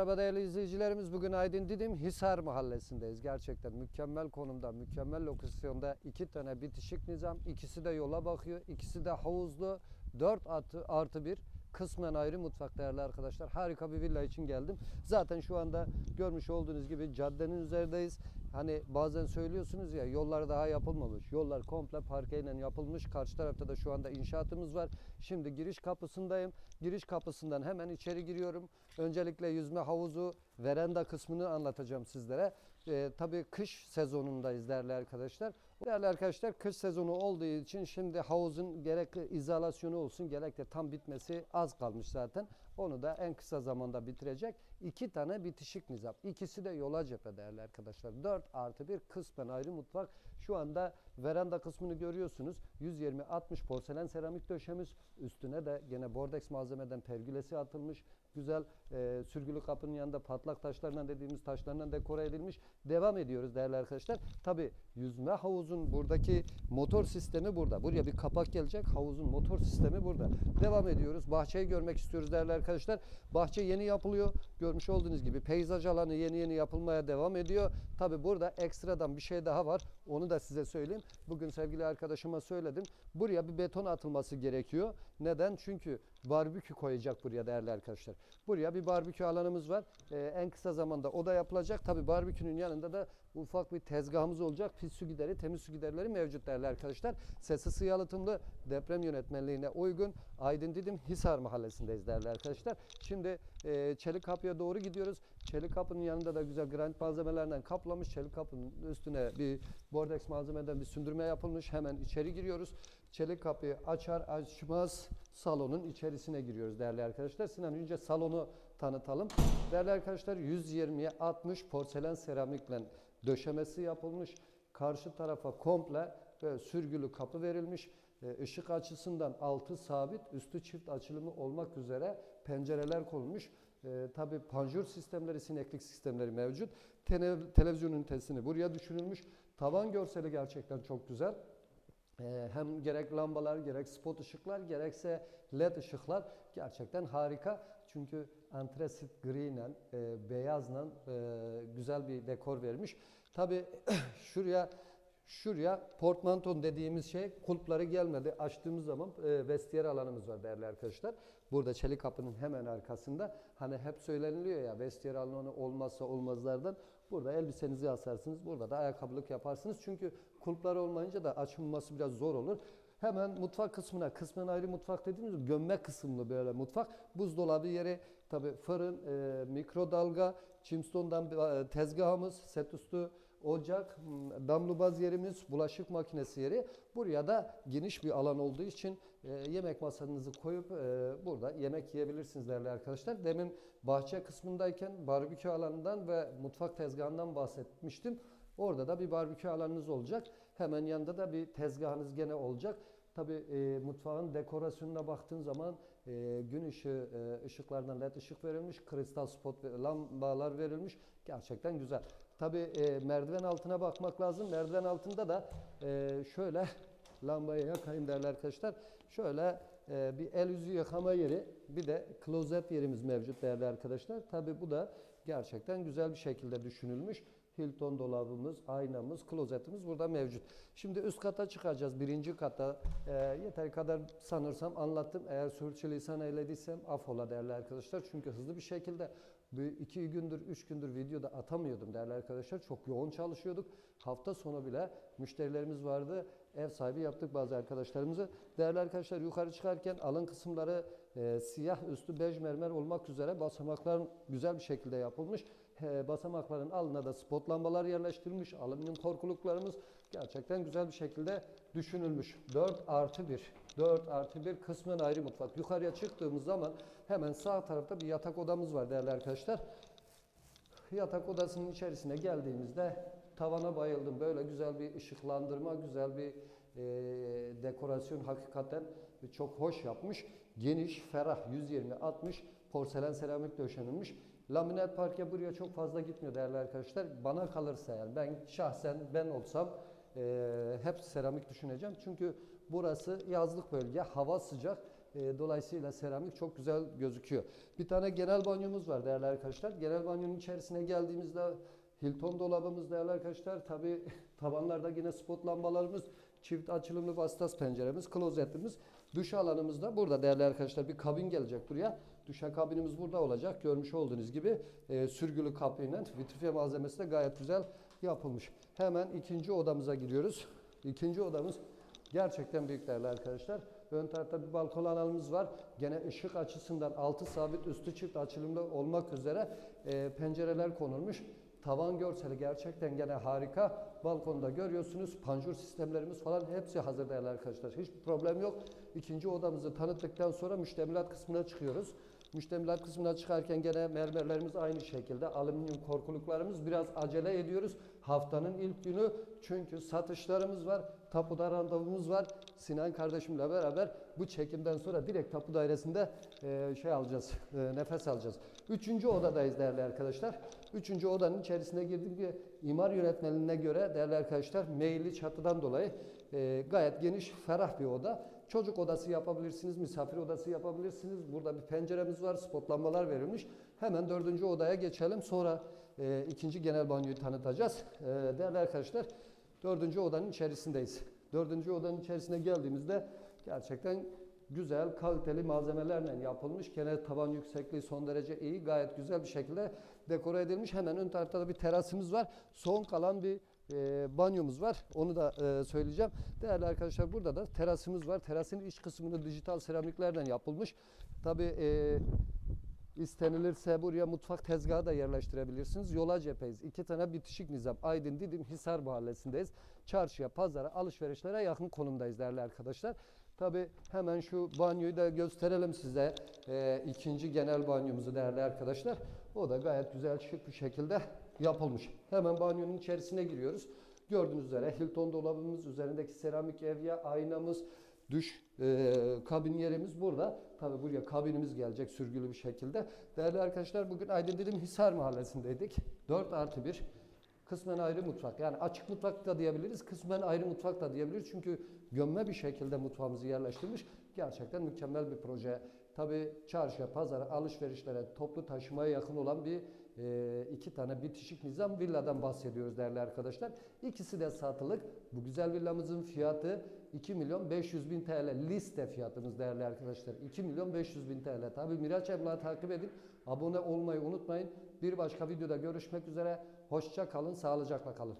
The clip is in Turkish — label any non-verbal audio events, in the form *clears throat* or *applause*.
Merhaba değerli izleyicilerimiz. Bugün Aydın Didim Hisar Mahallesi'ndeyiz. Gerçekten mükemmel konumda, mükemmel lokasyonda iki tane bitişik nizam. İkisi de yola bakıyor. ikisi de havuzlu. 4 artı, artı bir kısmen ayrı mutfak değerli arkadaşlar. Harika bir villa için geldim. Zaten şu anda görmüş olduğunuz gibi caddenin üzerindeyiz. Hani bazen söylüyorsunuz ya yollar daha yapılmamış. Yollar komple parkeyle yapılmış. Karşı tarafta da şu anda inşaatımız var. Şimdi giriş kapısındayım. Giriş kapısından hemen içeri giriyorum. Öncelikle yüzme havuzu, veranda kısmını anlatacağım sizlere. Ee, tabii kış sezonundayız değerli arkadaşlar. Değerli arkadaşlar kış sezonu olduğu için şimdi havuzun gerek izolasyonu olsun gerek de tam bitmesi az kalmış zaten. Onu da en kısa zamanda bitirecek. İki tane bitişik nizam. İkisi de yola cephe değerli arkadaşlar. 4 artı bir kısmen ayrı mutfak. Şu anda veranda kısmını görüyorsunuz. 120-60 porselen seramik döşemiz. Üstüne de gene bordeks malzemeden pergülesi atılmış. Güzel e, sürgülü kapının yanında patlak taşlarından dediğimiz taşlarından dekore edilmiş. Devam ediyoruz değerli arkadaşlar. Tabi yüzme havuzun buradaki motor sistemi burada. Buraya bir kapak gelecek. Havuzun motor sistemi burada. Devam ediyoruz. Bahçeyi görmek istiyoruz değerli arkadaşlar. Bahçe yeni yapılıyor. Görmüş olduğunuz gibi peyzaj alanı yeni yeni yapılmaya devam ediyor. Tabi burada ekstradan bir şey daha var. Onu da size söyleyeyim. Bugün sevgili arkadaşıma söyledim. Buraya bir beton atılması gerekiyor. Neden? Çünkü barbekü koyacak buraya değerli arkadaşlar. Buraya bir barbekü alanımız var. Ee, en kısa zamanda o da yapılacak. Tabi barbekünün yanında da ufak bir tezgahımız olacak. Pis su gideri, temiz su giderleri mevcut değerli arkadaşlar. Sesi sığ yalıtımlı deprem yönetmenliğine uygun Aydın Didim Hisar Mahallesi'ndeyiz değerli arkadaşlar. Şimdi e, Çelik Kapı'ya doğru gidiyoruz. Çelik Kapı'nın yanında da güzel granit malzemelerden kaplamış. Çelik Kapı'nın üstüne bir bordeks malzemeden bir sündürme yapılmış. Hemen içeri giriyoruz. Çelik kapıyı açar açmaz salonun içerisine giriyoruz değerli arkadaşlar. Sinan önce salonu tanıtalım. Değerli arkadaşlar 120'ye 60 porselen seramikle döşemesi yapılmış. Karşı tarafa komple böyle sürgülü kapı verilmiş. E, Işık açısından altı sabit, üstü çift açılımı olmak üzere pencereler konulmuş. E, Tabi panjur sistemleri, sineklik sistemleri mevcut. Tene- televizyon ünitesini buraya düşünülmüş. Tavan görseli gerçekten çok güzel. Ee, hem gerek lambalar, gerek spot ışıklar, gerekse led ışıklar gerçekten harika. Çünkü antresit gri ile, e, beyazla e, güzel bir dekor vermiş. Tabi *clears throat* şuraya Şuraya portmanton dediğimiz şey kulpları gelmedi. Açtığımız zaman e, vestiyer alanımız var değerli arkadaşlar. Burada çelik kapının hemen arkasında. Hani hep söyleniliyor ya vestiyer alanı olmazsa olmazlardan. Burada elbisenizi asarsınız. Burada da ayakkabılık yaparsınız. Çünkü kulplar olmayınca da açılması biraz zor olur. Hemen mutfak kısmına, kısmen ayrı mutfak dediğimiz gömme kısımlı böyle mutfak. Buzdolabı yeri, tabi fırın, e, mikrodalga, Chimstone'dan bir, e, tezgahımız, set üstü ocak, m, damlubaz yerimiz, bulaşık makinesi yeri. Buraya da geniş bir alan olduğu için e, yemek masanızı koyup e, burada yemek yiyebilirsiniz değerli arkadaşlar. Demin bahçe kısmındayken barbekü alanından ve mutfak tezgahından bahsetmiştim. Orada da bir barbekü alanınız olacak. Hemen yanında da bir tezgahınız gene olacak. Tabi e, mutfağın dekorasyonuna baktığın zaman e, gün ışığı e, ışıklardan led ışık verilmiş, kristal spot lambalar verilmiş. Gerçekten güzel. Tabi e, merdiven altına bakmak lazım. Merdiven altında da e, şöyle *laughs* lambayı yakayım değerli arkadaşlar. Şöyle e, bir el yüzü yıkama yeri, bir de klozet yerimiz mevcut değerli arkadaşlar. Tabi bu da gerçekten güzel bir şekilde düşünülmüş. Hilton dolabımız, aynamız, klozetimiz burada mevcut. Şimdi üst kata çıkacağız. Birinci kata e, yeteri kadar sanırsam anlattım. Eğer sürçülisan eylediysem affola değerli arkadaşlar. Çünkü hızlı bir şekilde bir iki gündür, üç gündür videoda atamıyordum değerli arkadaşlar. Çok yoğun çalışıyorduk. Hafta sonu bile müşterilerimiz vardı. Ev sahibi yaptık bazı arkadaşlarımızı. Değerli arkadaşlar yukarı çıkarken alın kısımları e, siyah üstü bej mermer olmak üzere basamaklar güzel bir şekilde yapılmış. E, basamakların alnına da spot lambalar yerleştirilmiş. Alüminyum korkuluklarımız gerçekten güzel bir şekilde düşünülmüş. 4 artı 1. 4 artı 1 kısmen ayrı mutfak. Yukarıya çıktığımız zaman hemen sağ tarafta bir yatak odamız var değerli arkadaşlar. Yatak odasının içerisine geldiğimizde tavana bayıldım. Böyle güzel bir ışıklandırma, güzel bir e, dekorasyon hakikaten çok hoş yapmış. Geniş, ferah 120-60 porselen seramik döşenilmiş. Laminat parke buraya çok fazla gitmiyor değerli arkadaşlar. Bana kalırsa yani ben şahsen ben olsam e, hep seramik düşüneceğim. Çünkü burası yazlık bölge, hava sıcak. E, dolayısıyla seramik çok güzel gözüküyor. Bir tane genel banyomuz var değerli arkadaşlar. Genel banyonun içerisine geldiğimizde Hilton dolabımız değerli arkadaşlar. Tabi *laughs* tavanlarda yine spot lambalarımız, çift açılımlı vasıtas penceremiz, klozetimiz, duş alanımız da burada değerli arkadaşlar. Bir kabin gelecek buraya. Duşa kabinimiz burada olacak. Görmüş olduğunuz gibi e, sürgülü kapıyla vitrifiye malzemesi de gayet güzel yapılmış. Hemen ikinci odamıza giriyoruz. İkinci odamız gerçekten büyük değerli arkadaşlar. Ön tarafta bir balkon alanımız var. Gene ışık açısından altı sabit üstü çift açılımlı olmak üzere e, pencereler konulmuş. Tavan görseli gerçekten gene harika. Balkonda görüyorsunuz. Panjur sistemlerimiz falan hepsi hazır değerli arkadaşlar. Hiçbir problem yok. İkinci odamızı tanıttıktan sonra müştemilat kısmına çıkıyoruz. Müştemilat kısmına çıkarken gene mermerlerimiz aynı şekilde. Alüminyum korkuluklarımız biraz acele ediyoruz. Haftanın ilk günü çünkü satışlarımız var. Tapuda randevumuz var. Sinan kardeşimle beraber bu çekimden sonra direkt tapu dairesinde e, şey alacağız, *laughs* e, nefes alacağız. Üçüncü odadayız değerli arkadaşlar. Üçüncü odanın içerisine girdik ki imar yönetmeliğine göre değerli arkadaşlar meyilli çatıdan dolayı e, gayet geniş, ferah bir oda. Çocuk odası yapabilirsiniz, misafir odası yapabilirsiniz. Burada bir penceremiz var, spotlanmalar verilmiş. Hemen dördüncü odaya geçelim. Sonra e, ikinci genel banyoyu tanıtacağız. E, değerli arkadaşlar, dördüncü odanın içerisindeyiz. Dördüncü odanın içerisine geldiğimizde gerçekten güzel, kaliteli malzemelerle yapılmış. Gene tavan yüksekliği son derece iyi. Gayet güzel bir şekilde dekore edilmiş. Hemen ön tarafta da bir terasımız var. Son kalan bir e, banyomuz var. Onu da e, söyleyeceğim. Değerli arkadaşlar burada da terasımız var. Terasın iç kısmını dijital seramiklerden yapılmış. Tabi e, istenilirse buraya mutfak tezgahı da yerleştirebilirsiniz. Yola cepheyiz. İki tane bitişik nizam. Aydın Didim Hisar mahallesindeyiz. Çarşıya, pazara, alışverişlere yakın konumdayız değerli arkadaşlar. Tabi hemen şu banyoyu da gösterelim size. E, ikinci genel banyomuzu değerli arkadaşlar. O da gayet güzel şık bir şekilde yapılmış. Hemen banyonun içerisine giriyoruz. Gördüğünüz üzere Hilton dolabımız, üzerindeki seramik evya, aynamız, duş e, kabin yerimiz burada. Tabi buraya kabinimiz gelecek sürgülü bir şekilde. Değerli arkadaşlar bugün Aydın Didim Hisar mahallesindeydik. 4 artı 1 kısmen ayrı mutfak. Yani açık mutfak da diyebiliriz, kısmen ayrı mutfak da diyebiliriz. Çünkü gömme bir şekilde mutfağımızı yerleştirmiş. Gerçekten mükemmel bir proje. Tabi çarşıya, pazara, alışverişlere, toplu taşımaya yakın olan bir e, iki tane bitişik nizam villadan bahsediyoruz değerli arkadaşlar. İkisi de satılık. Bu güzel villamızın fiyatı 2 milyon 500 bin TL liste fiyatımız değerli arkadaşlar. 2 milyon 500 bin TL. Tabi Miraç Emlak'ı takip edin. Abone olmayı unutmayın. Bir başka videoda görüşmek üzere. Hoşça kalın, sağlıcakla kalın.